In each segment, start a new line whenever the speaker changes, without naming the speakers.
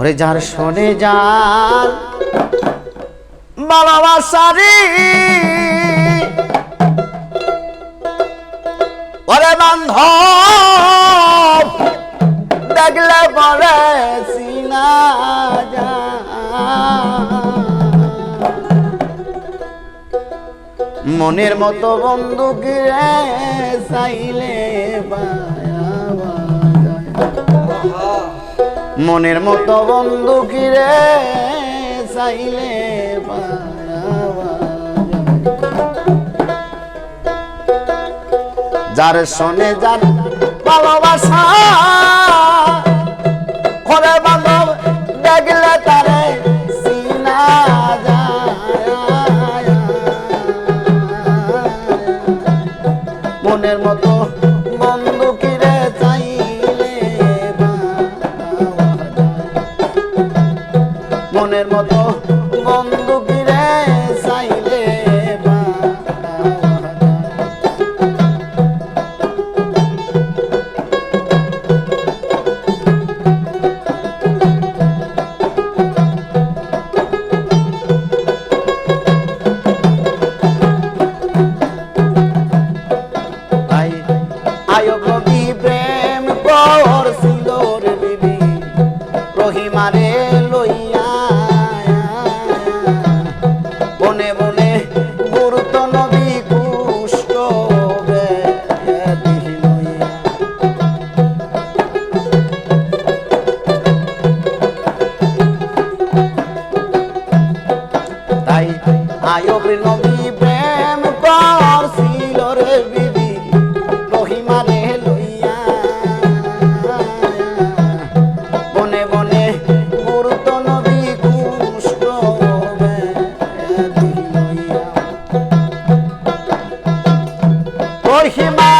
ওরে যার শোনে যার ভালোবাসারি। ওরে বান্ধব, দেখলে পরে সিনা যা মনের মতো বন্দুক রে চাইলে পায়াবা মনের মতো বন্দুক রে চাইলে। যার শোনে যার ভালোবাসা করে বান্ধব দেখলে তারে মনের মতো রহিমা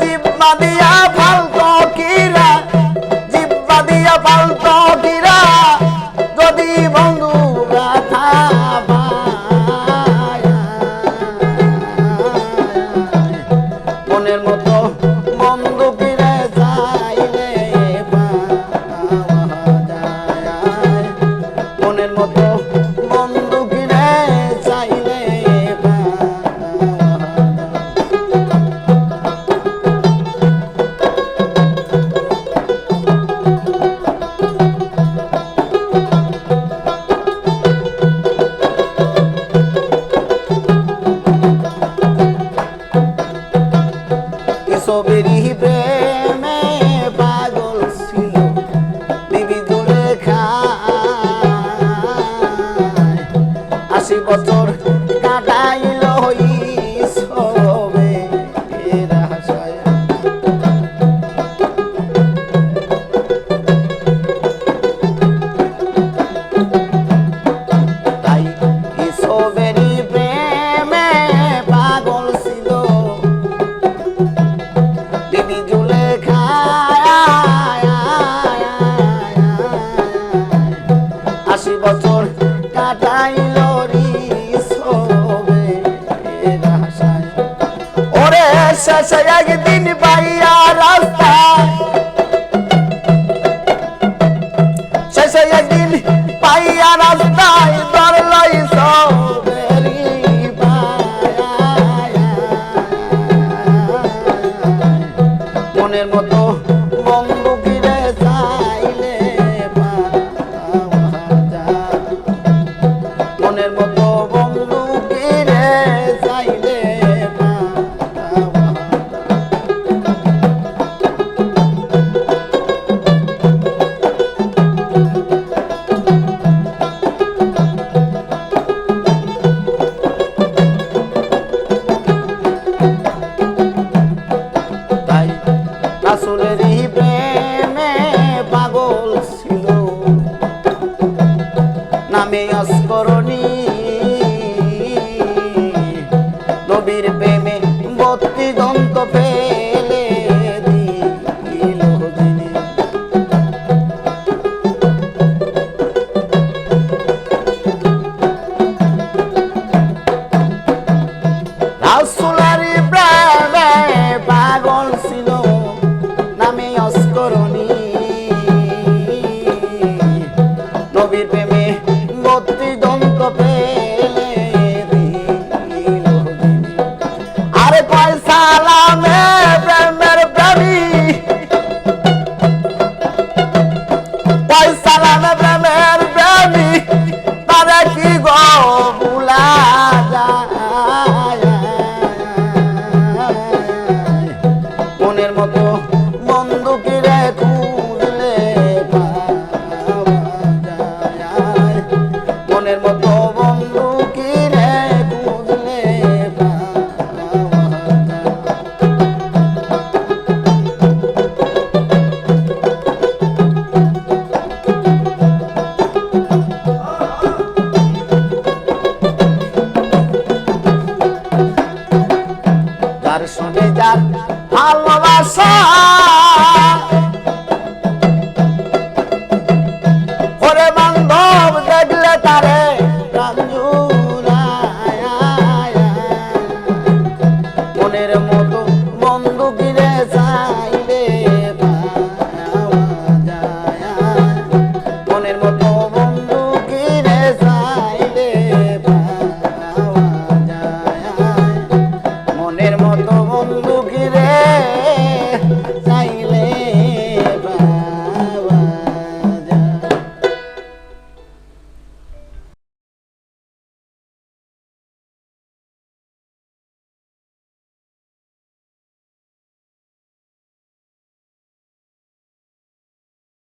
জিব্বা দিয়া ফালতো কিরা, জিব্বা দিয়া ফালতো কিরা, যদি বন্ধু পায়। মনের মতো বন্ধু মনের মতো শেষে একদিন পাইয়া রাস্তা। শেষে একদিন পাইয়া রাস্তায় ধরলই সবেরি অনন্ত পে Gider Allah'la